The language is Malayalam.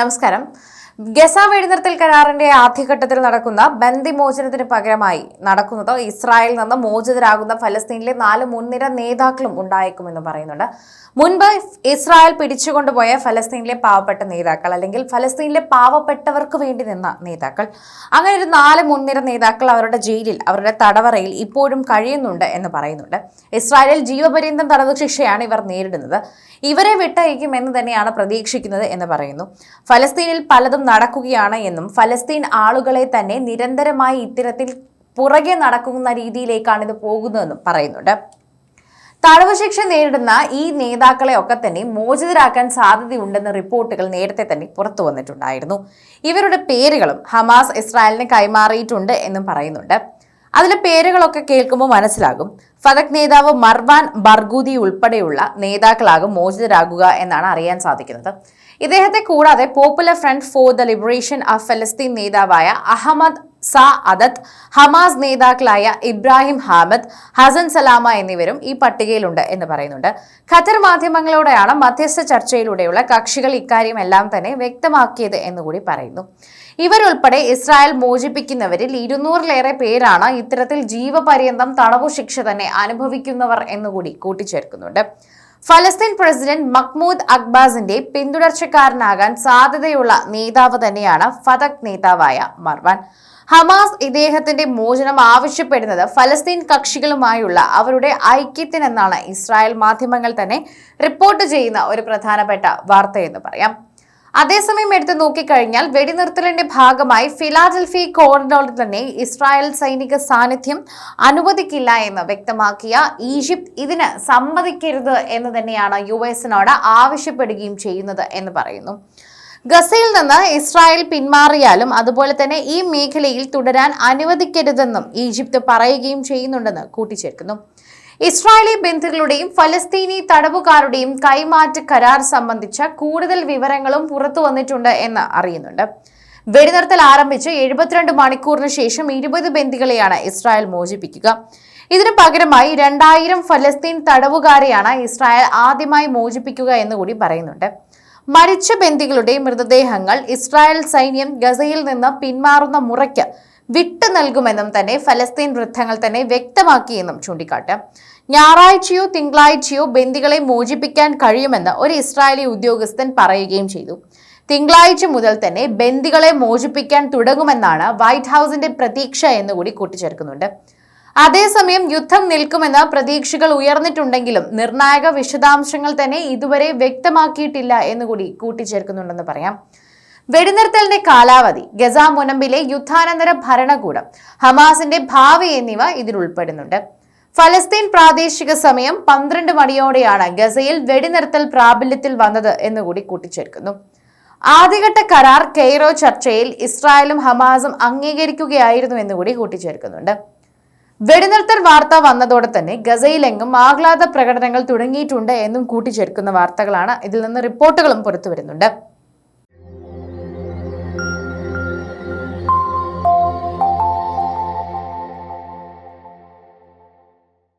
നമസ്കാരം. ഗസ വെടിനിർത്തൽ കരാറിന്റെ ആദ്യഘട്ടത്തിൽ നടക്കുന്ന ബന്ദിമോചനത്തിന് പകരമായി നടക്കുന്നത് ഇസ്രായേലിൽ നിന്ന് മോചിതരാകുന്ന ഫലസ്തീനിലെ നാല് മുൻനിര നേതാക്കളും ഉണ്ടായേക്കുമെന്ന് പറയുന്നുണ്ട്. മുൻപ് ഇസ്രായേൽ പിടിച്ചുകൊണ്ടുപോയ ഫലസ്തീനിലെ പാവപ്പെട്ട നേതാക്കൾ അല്ലെങ്കിൽ ഫലസ്തീനിലെ പാവപ്പെട്ടവർക്ക് വേണ്ടി നിന്ന നേതാക്കൾ. അങ്ങനെ ഒരു നാല് മുൻനിര നേതാക്കൾ അവരുടെ ജയിലിൽ അവരുടെ തടവറയിൽ ഇപ്പോഴും കഴിയുന്നുണ്ട് എന്ന് പറയുന്നുണ്ട്. ഇസ്രായേലിൽ ജീവപര്യന്തം തടവ് ശിക്ഷയാണ് ഇവർ നേരിടുന്നത്. ഇവരെ വിട്ടയക്കുമെന്ന് തന്നെയാണ് പ്രതീക്ഷിക്കുന്നത് എന്ന് പറയുന്നു. ഫലസ്തീനിൽ പലതും നടക്കുകയാണ് എന്നും ഫലസ്തീൻ ആളുകളെ തന്നെ നിരന്തരമായി ഇത്തരത്തിൽ പുറകെ നടക്കുന്ന രീതിയിലേക്കാണ് ഇത് പോകുന്നതെന്നും പറയുന്നുണ്ട്. തടവ് ശിക്ഷ നേരിടുന്ന ഈ നേതാക്കളെ ഒക്കെ തന്നെ മോചിതരാക്കാൻ സാധ്യതയുണ്ടെന്ന റിപ്പോർട്ടുകൾ നേരത്തെ തന്നെ പുറത്തു വന്നിട്ടുണ്ടായിരുന്നു. ഇവരുടെ പേരുകളും ഹമാസ് ഇസ്രായേലിന് കൈമാറിയിട്ടുണ്ട് എന്നും പറയുന്നുണ്ട്. അതിലെ പേരുകളൊക്കെ കേൾക്കുമ്പോൾ മനസ്സിലാകും. ഫതക് നേതാവ് മർവാൻ ബർഗൂദി ഉൾപ്പെടെയുള്ള നേതാക്കളാകും മോചിതരാകുക എന്നാണ് അറിയാൻ സാധിക്കുന്നത്. ഇദ്ദേഹത്തെ കൂടാതെ popular front for the liberation of ഫലസ്തീൻ നേതാവായ അഹമ്മദ് സ അദത്ത് ഹമാസ് നേതാക്കളായ ഇബ്രാഹിം ഹാമദ് ഹസൻ സലാമ എന്നിവരും ഈ പട്ടികയിലുണ്ട് എന്ന് പറയുന്നുണ്ട്. ഖത്തർ മാധ്യമങ്ങളോടെയാണ് മധ്യസ്ഥ ചർച്ചയിലൂടെയുള്ള കക്ഷികൾ ഇക്കാര്യം എല്ലാം തന്നെ വ്യക്തമാക്കിയത് എന്നുകൂടി പറയുന്നു. ഇവരുൾപ്പെടെ ഇസ്രായേൽ മോചിപ്പിക്കുന്നവരിൽ ഇരുന്നൂറിലേറെ പേരാണ് ഇത്തരത്തിൽ ജീവപര്യന്തം തടവു ശിക്ഷ തന്നെ അനുഭവിക്കുന്നവർ എന്നുകൂടി കൂട്ടിച്ചേർക്കുന്നുണ്ട്. ഫലസ്തീൻ പ്രസിഡന്റ് മഹ്മൂദ് അക്ബാസിന്റെ പിന്തുടർച്ചക്കാരനാകാൻ സാധ്യതയുള്ള നേതാവ് തന്നെയാണ് ഫതക് നേതാവായ മർവാൻ. ഹമാസ് ഇദ്ദേഹത്തിന്റെ മോചനം ആവശ്യപ്പെടുന്നത് ഫലസ്തീൻ കക്ഷികളുമായുള്ള അവരുടെ ഐക്യത്തിനെന്നാണ് ഇസ്രായേൽ മാധ്യമങ്ങൾ തന്നെ റിപ്പോർട്ട് ചെയ്യുന്ന ഒരു പ്രധാനപ്പെട്ട വാർത്തയെന്ന് പറയാം. അതേസമയം എടുത്തു നോക്കിക്കഴിഞ്ഞാൽ വെടിനിർത്തലിന്റെ ഭാഗമായി ഫിലാഡൽഫി കോറിഡോറിൽ തന്നെ ഇസ്രായേൽ സൈനിക സാന്നിധ്യം അനുവദിക്കില്ല എന്ന് വ്യക്തമാക്കിയ ഈജിപ്ത് ഇതിന് സമ്മതിക്കരുത് എന്ന് തന്നെയാണ് യു എസിനോട് ആവശ്യപ്പെടുകയും ചെയ്യുന്നത് എന്ന് പറയുന്നു. ഗസയിൽ നിന്ന് ഇസ്രായേൽ പിന്മാറിയാലും അതുപോലെ തന്നെ ഈ മേഖലയിൽ തുടരാൻ അനുവദിക്കരുതെന്നും ഈജിപ്ത് പറയുകയും ചെയ്യുന്നുണ്ടെന്ന് കൂട്ടിച്ചേർക്കുന്നു. ഇസ്രായേലി ബന്ധുക്കളുടെയും ഫലസ്തീനി തടവുകാരുടെയും കൈമാറ്റ കരാർ സംബന്ധിച്ച കൂടുതൽ വിവരങ്ങളും പുറത്തു വന്നിട്ടുണ്ട് എന്ന് അറിയുന്നുണ്ട്. വെടിനിർത്തൽ ആരംഭിച്ച് എഴുപത്തിരണ്ട് മണിക്കൂറിന് ശേഷം ഇരുപത് ബന്ദികളെയാണ് ഇസ്രായേൽ മോചിപ്പിക്കുക. ഇതിനു പകരമായി രണ്ടായിരം ഫലസ്തീൻ തടവുകാരെയാണ് ഇസ്രായേൽ ആദ്യമായി മോചിപ്പിക്കുക എന്നുകൂടി പറയുന്നുണ്ട്. മരിച്ച ബന്ധികളുടെ മൃതദേഹങ്ങൾ ഇസ്രായേൽ സൈന്യം ഗസയിൽ നിന്ന് പിന്മാറുന്ന മുറയ്ക്ക് വിട്ടു നൽകുമെന്നും തന്നെ ഫലസ്തീൻ വൃദ്ധങ്ങൾ തന്നെ വ്യക്തമാക്കിയെന്നും ചൂണ്ടിക്കാട്ട്. ഞായറാഴ്ചയോ തിങ്കളാഴ്ചയോ ബന്ദികളെ മോചിപ്പിക്കാൻ കഴിയുമെന്ന് ഒരു ഇസ്രായേലി ഉദ്യോഗസ്ഥൻ പറയുകയും ചെയ്തു. തിങ്കളാഴ്ച മുതൽ തന്നെ ബന്ദികളെ മോചിപ്പിക്കാൻ തുടങ്ങുമെന്നാണ് വൈറ്റ് ഹൗസിന്റെ പ്രതീക്ഷ എന്നുകൂടി കൂട്ടിച്ചേർക്കുന്നുണ്ട്. അതേസമയം യുദ്ധം നിൽക്കുമെന്ന പ്രതീക്ഷകൾ ഉയർന്നിട്ടുണ്ടെങ്കിലും നിർണായക വിശദാംശങ്ങൾ തന്നെ ഇതുവരെ വ്യക്തമാക്കിയിട്ടില്ല എന്നുകൂടി കൂട്ടിച്ചേർക്കുന്നുണ്ടെന്ന് പറയാം. വെടിനിർത്തലിന്റെ കാലാവധി ഗസ മുനമ്പിലെ യുദ്ധാനന്തര ഭരണകൂടം ഹമാസിന്റെ ഭാവി എന്നിവ ഇതിൽ ഉൾപ്പെടുന്നുണ്ട്. ഫലസ്തീൻ പ്രാദേശിക സമയം പന്ത്രണ്ട് മണിയോടെയാണ് ഗസയിൽ വെടിനിർത്തൽ പ്രാബല്യത്തിൽ വന്നത് എന്നുകൂടി കൂട്ടിച്ചേർക്കുന്നു. ആദ്യഘട്ട കരാർ കെയ്റോ ചർച്ചയിൽ ഇസ്രായേലും ഹമാസും അംഗീകരിക്കുകയായിരുന്നു എന്നുകൂടി കൂട്ടിച്ചേർക്കുന്നുണ്ട്. വെടിനിർത്തൽ വാർത്ത വന്നതോടെ തന്നെ ഗസയിലെങ്ങും ആഹ്ലാദ പ്രകടനങ്ങൾ തുടങ്ങിയിട്ടുണ്ട് എന്നും കൂട്ടിച്ചേർക്കുന്ന വാർത്തകളാണ് ഇതിൽ നിന്ന് റിപ്പോർട്ടുകളും പുറത്തു വരുന്നുണ്ട്